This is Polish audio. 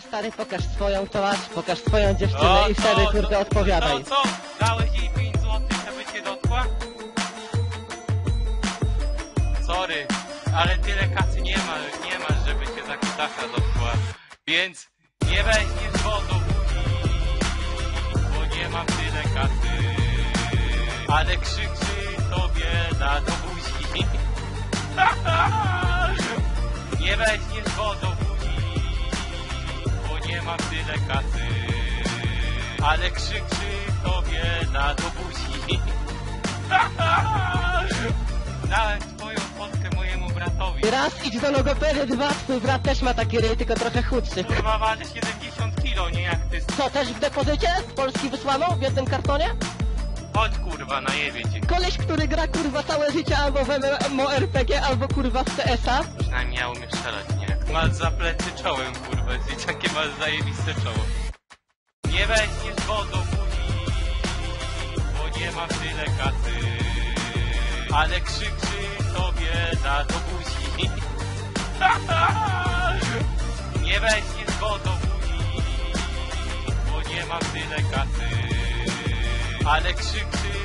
Stary, pokaż swoją twarz, pokaż swoją dziewczynę i wtedy kurde odpowiadaj. No co? Dałeś jej 5 złotych, żeby cię dotkła? Sorry, ale tyle kasy nie ma, nie masz, żeby cię za kutasa dotkła. Więc nie weźmiesz wodą bo nie mam tyle kasy. Ale krzyczy tobie na do buzi. Nie weźmiesz mam tyle kasy. Ale krzyczy tobie na do buzi. Dałem twoją fotkę mojemu bratowi. Raz idź do logopedy, dwa, twój brat też ma taki ryj, tylko trochę chudszy. Kurwa waży 70 kilo, nie jak ty. Co, też w depozycie? Z Polski wysłano? W jednym kartonie? Chodź kurwa, najebie cię. Koleś, który gra kurwa całe życie albo w MMORPG, albo kurwa w CS-a? Przynajmniej ja umiem strzelać, Masz za plecy czołem, kurwa, i takie masz zajebiste czoło. Nie weźmiesz wodą buzi, bo nie mam tyle kasy. Ale krzyczy tobie na do buzi. Nie weźmiesz wodą buzi, bo nie mam tyle kasy. Ale krzyczy